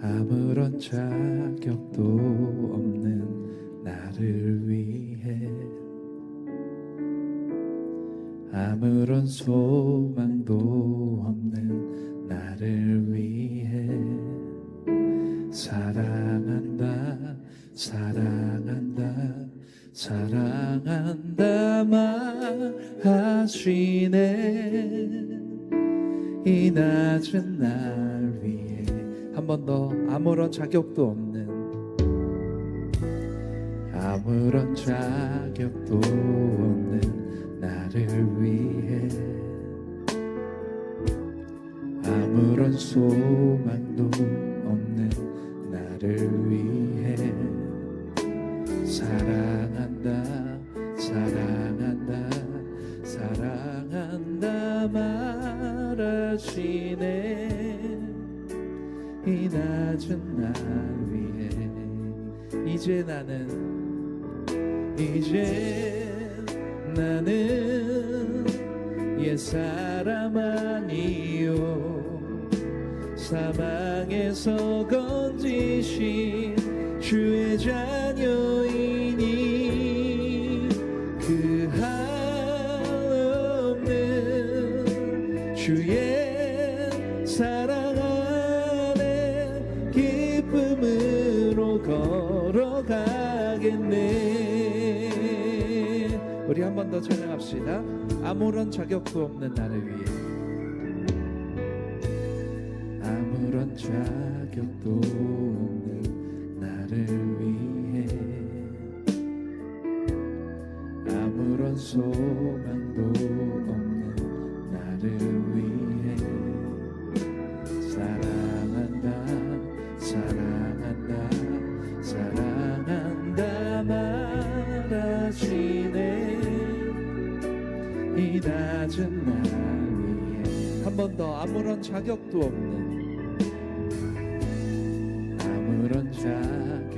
아무런 자격도 없는 나를 위해. 아무런 소망도 없는 나를 위해. 사랑한다 사랑한다 사랑한다 말하시네. 이 낮은 날 번 더. 아무런 자격도 없는. 아무런 자격도 없는 나를 위해. 아무런 소망도 없는 나를 위해. 사랑 이 낮은 날 위해. 이제 나는 이제 나는 옛사람 아니요. 사망에서 건지신 주의 자녀 번 더 찬양합시다. 아무런 자격도 없는 나를 위해. 아무런 자격도 없는 나를 위해. 아무런 소망도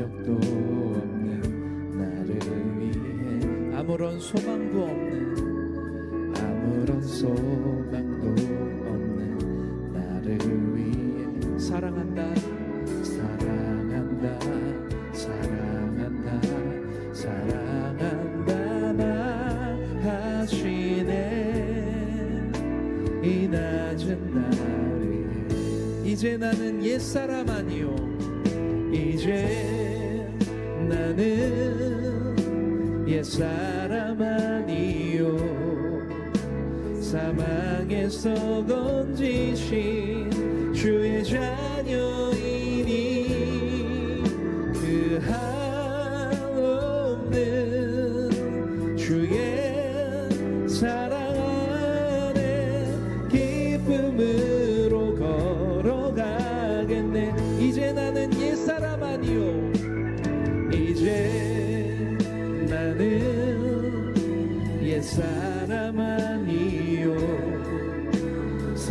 자격도 없는 나를 위해. 아무런 소망도 없는 아무런 소망도 없는 나를 위해. 사랑한다. 사랑한다. 사랑한다. 사랑한다. 말하시네. 이 낮은 날 위해. 이제 나는 옛사람 아니요 아니요. 사망에서 건지신 주의 자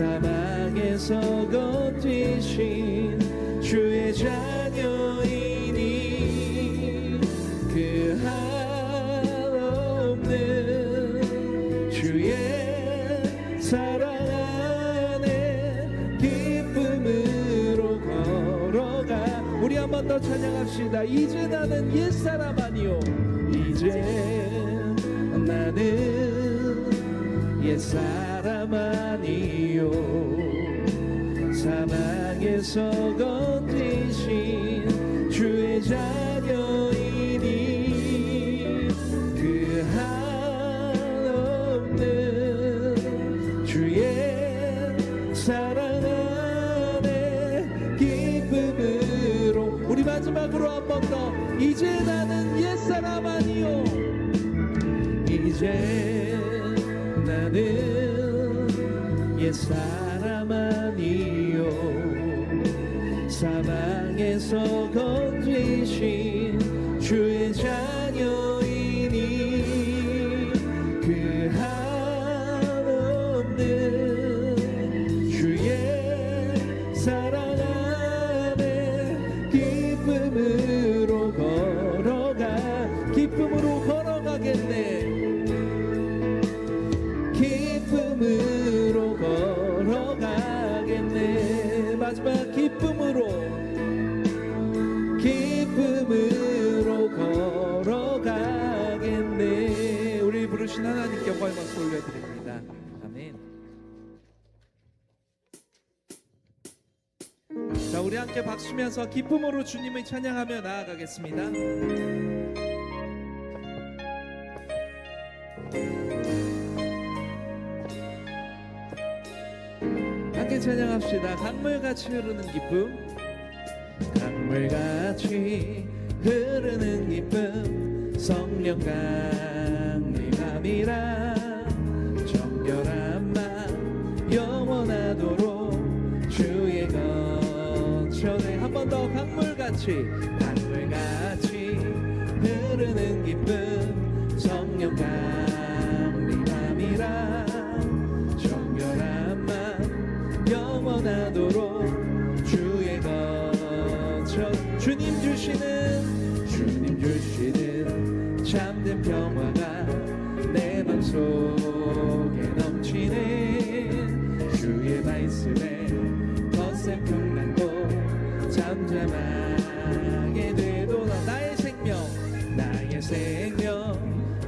사망에서 건지신 주의 자녀이니 그 한없는 주의 사랑 안에 기쁨으로 걸어가. 우리 한 번 더 찬양합시다. 이제 나는 옛사람 아니요 이제 나는 옛사람 아니요. 사망에서 건지신 주의 자 자, 우리 함께 박수면서 기쁨으로 주님을 찬양하며 나아가겠습니다. 함께 찬양합시다. 강물같이 흐르는 기쁨. 강물같이 흐르는 기쁨 성령 강 강물같이 강물같이 흐르는 기쁨 성령 강림함이라. 정결한 맘 영원하도록 주의 거처. 주님 주시는 주님 주시는 참된 평화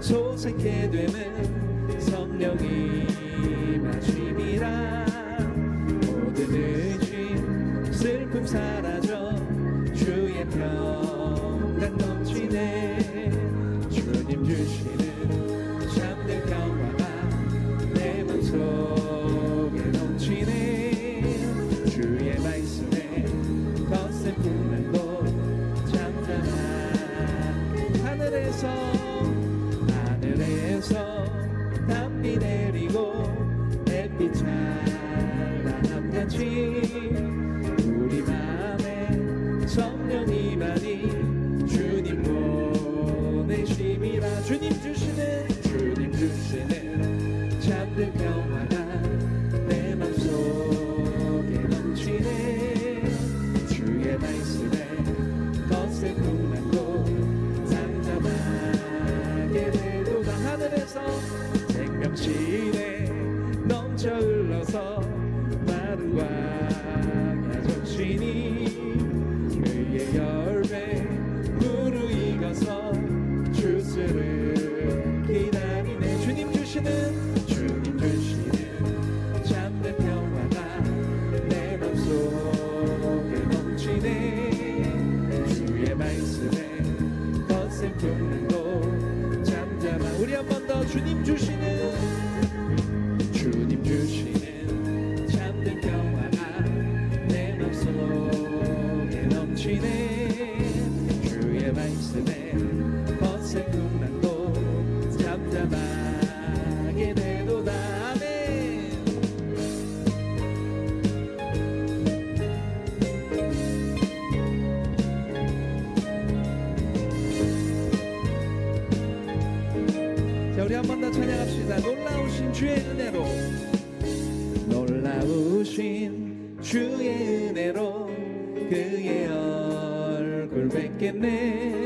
소생케 되는 성령이 마심이라. 모든 의심 슬픔 사라져 주의 평강 넘치네. 주님 주시는 참된 평화가 내 맘속에 넘치네. 주의 말씀에 거센 풍랑도 잠잠한 하늘에서 빛 찬란함 같이 우리 맘에 성령이 많이 주님 보내심이라 주님 주시는 주님 주시는 평화가 내 맘속에 넘치네. 주의 말씀에 거센 풍랑도 잠잠하게 되도다. 하늘에서 생명신 에 거센 풍랑도 잠잠하게 되도다 아멘 자 우리 한 번 더 찬양합시다. 놀라우신 주의 주의 은혜로 그의 얼굴 뵙겠네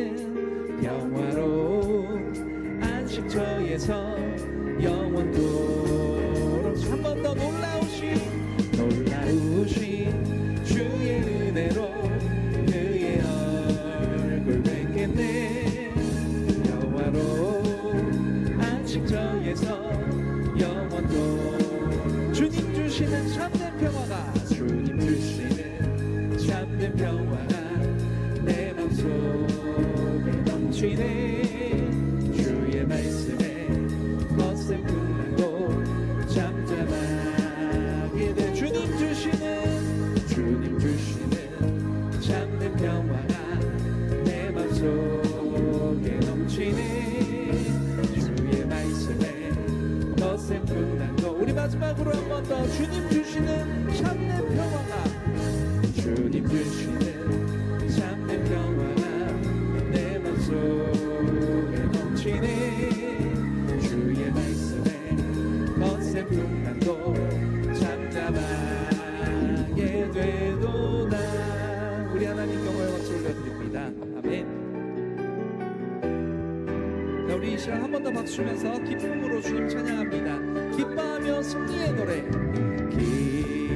우리 이 시간 한 번 더 박수 주면서 기쁨으로 주님 찬양합니다. 기뻐하며 승리의 노래.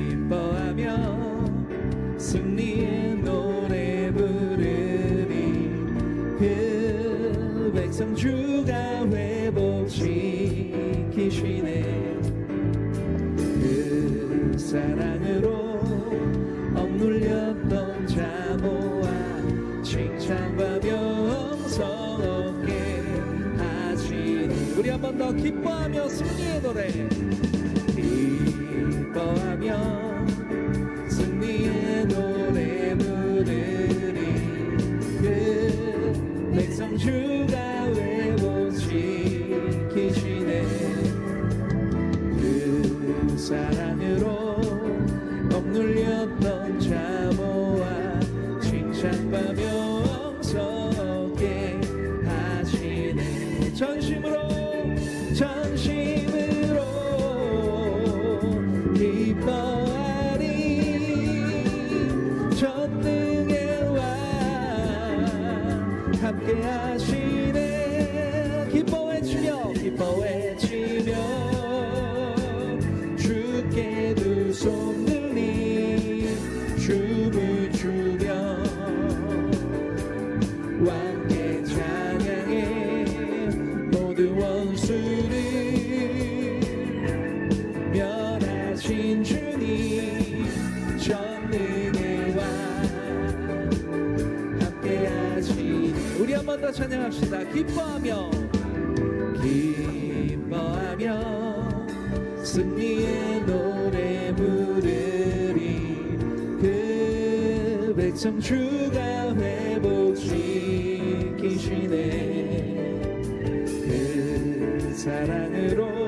기뻐하며 승리의 노래 부르리 그 백성 주가 회복시키시네 그 사랑으로 더 기뻐하며 승리의 노래. 기뻐하며 번만 더 찬양합시다. 기뻐하며 기뻐하며 승리의 노래 부르리 그 백성 주가 회복시키시네 그 사랑으로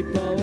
Deep power.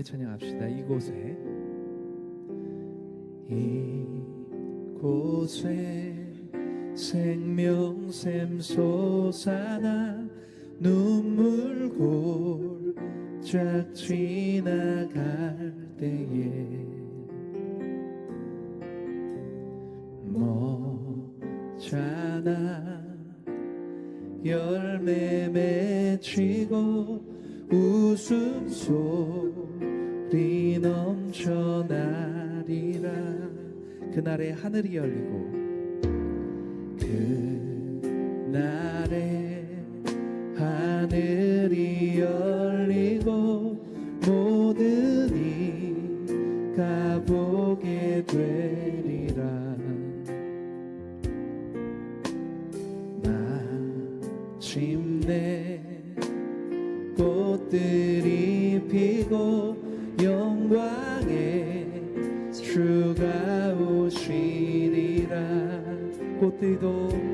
함께 찬양합시다. 이곳에 이곳에 생명샘 솟아나 눈물골 쫙 지나갈 때에 멋잖아 열매 맺히고 웃음 속 네 넘쳐나리라. 그날에 하늘이 열리고 그날에 하늘이 열리고 모든 이가 보게 되리라. 마침내 꽃들이 피고 때도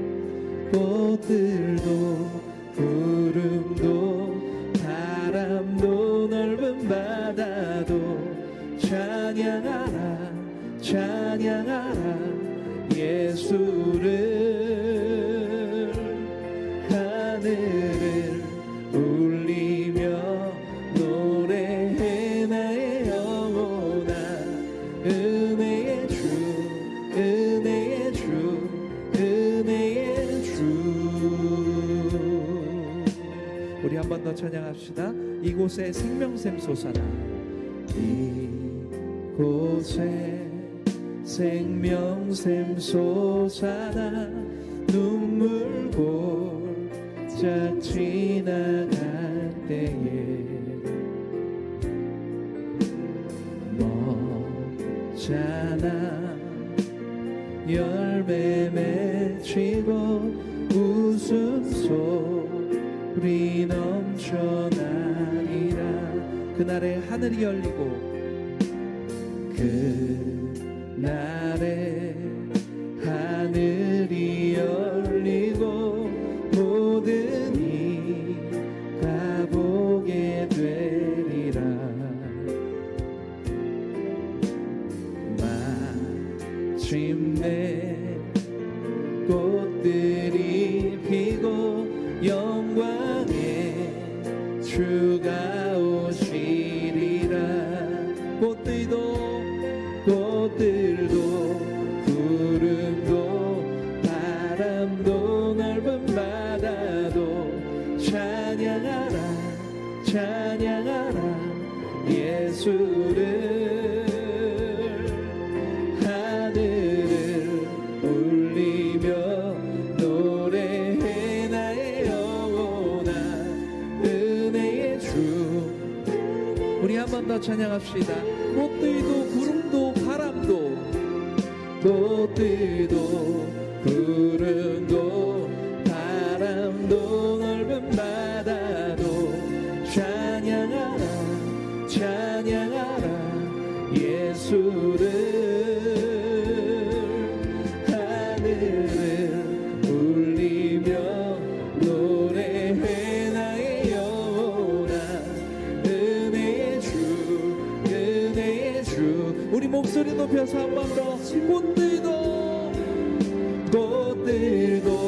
찬양합시다. 이곳에 생명샘 솟아나. 이곳에 생명샘 솟아나 눈물 골짝 지나갈 때에 멈잖아 열매 맺히고 웃음 소리 너 넘쳐나리라. 그날에 하늘이 열리고 그 우리 한 번 더 찬양합시다. 꽃들도 구름도 바람도 꽃들도 구름도 바람도 넓은 바다도 찬양하라 찬양하라. 예수를 높여서 한 번 더. 꽃들도 꽃들도